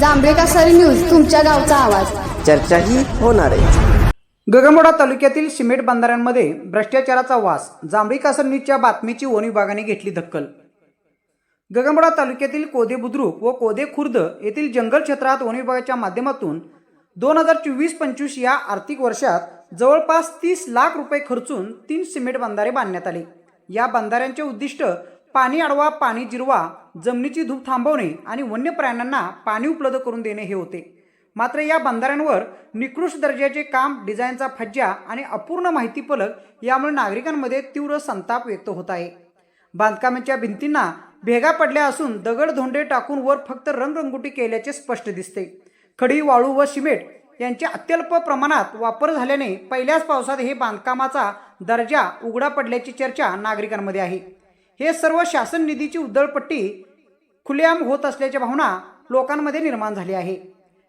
जांभळे कासारी news तुमच्या गावचा आवाज. चर्चाही होणार आहे. गगनबावडा तालुक्यातील सिमेंट बंधाऱ्यांमध्ये भ्रष्टाचाराचा वास जांभळी कासर न्यूजच्या बातमीची वन विभागाने घेतली दखल. गगनबावडा तालुक्यातील कोदे बुद्रुक व कोदे खुर्द येथील जंगल क्षेत्रात वन विभागाच्या माध्यमातून दोन हजार चोवीस पंचवीस या आर्थिक वर्षात जवळपास तीस लाख रुपये खर्चून तीन सिमेंट बंधारे बांधण्यात आले. या बंधाऱ्यांचे उद्दिष्ट पाणी अडवा पाणी जिरवा जमिनीची धूप थांबवणे आणि वन्य प्राण्यांना पाणी उपलब्ध करून देणे हे होते. मात्र या बंधाऱ्यांवर निकृष्ट दर्जाचे काम डिझाईनचा फज्जा आणि अपूर्ण माहिती फलक यामुळे नागरिकांमध्ये तीव्र संताप व्यक्त होत आहे. बांधकामाच्या भिंतींना भेगा पडल्या असून दगड धोंडे टाकून वर फक्त रंगरंगोटी केल्याचे स्पष्ट दिसते. खडी वाळू व सिमेंट यांचे अत्यल्प प्रमाणात वापर झाल्याने पहिल्याच पावसात हे बांधकामाचा दर्जा उघडा पडल्याची चर्चा नागरिकांमध्ये आहे. हे सर्व शासन निधीची उधळपट्टी खुलेआम होत असल्याची भावना लोकांमध्ये निर्माण झाली आहे.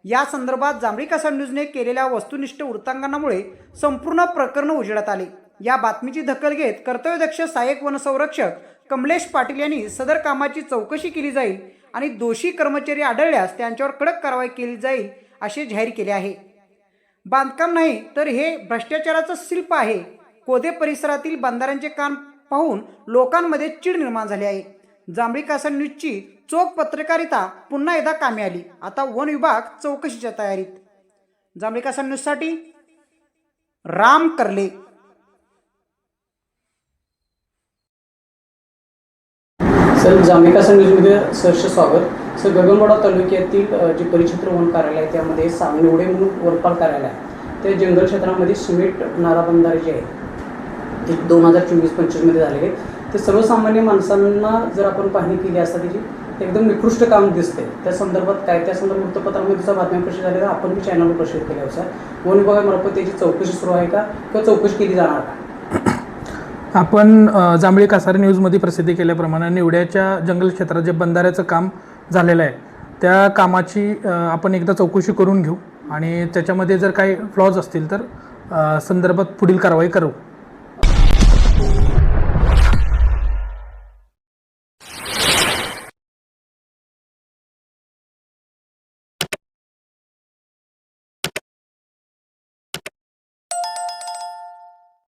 या संदर्भात जांभळी कसा न्यूजने केलेल्या वस्तुनिष्ठ वृत्तांकनामुळे संपूर्ण प्रकरण उजेडात आले. या बातमीची दखल घेत कर्तव्यदक्ष सहाय्यक वनसंरक्षक कमलेश पाटील यांनी सदर कामाची चौकशी केली जाईल आणि दोषी कर्मचारी आढळल्यास त्यांच्यावर कडक कारवाई केली जाईल असे जाहीर केले आहे. बांधकाम नाही तर हे भ्रष्टाचाराचं शिल्प आहे. कोदे परिसरातील बंधाऱ्यांचे काम पाहून लोकांमध्ये चीड निर्माण झाली आहे. जांभळी कासर न्यूजची चोख पत्रकारिता पुन्हा एकदा कामी आली. आता वन विभाग चौकशीच्या तयारीत. जांभळी कासर न्यूजसाठी राम करले. सर जांभिका न्यूजमध्ये सहर्ष स्वागत. सर गगनवाडा तालुक्यातील जे परिचित्र वन कार्यालय आहे त्यामध्ये सावनेवडे म्हणून वरपाल कार्यालय आहे. त्या जंगल क्षेत्रामध्ये सिमेंट नारा बंधारे जे आहे ते दोन हजार चोवीस पंचवीसमध्ये झालेले. ते सर्वसामान्य माणसांना जर आपण पाहणी केली असता त्याची एकदम निकृष्ट काम दिसते त्या संदर्भात काय त्या संदर्भात वृत्तपत्रामध्ये त्याचा बातम्या प्रसिद्ध झाल्या तर आपण चॅनलवर प्रसिद्ध केल्या सर वन विभागामार्फत त्याची चौकशी सुरू आहे का किंवा चौकशी केली जाणार का? आपण जांभळी कासारे न्यूजमध्ये प्रसिद्धी केल्याप्रमाणे निवड्याच्या जंगल क्षेत्रात जे बंधाऱ्याचं काम झालेलं आहे त्या कामाची आपण एकदा चौकशी करून घेऊ. आणि त्याच्यामध्ये जर काही फ्लॉज असतील तर संदर्भात पुढील कारवाई करू.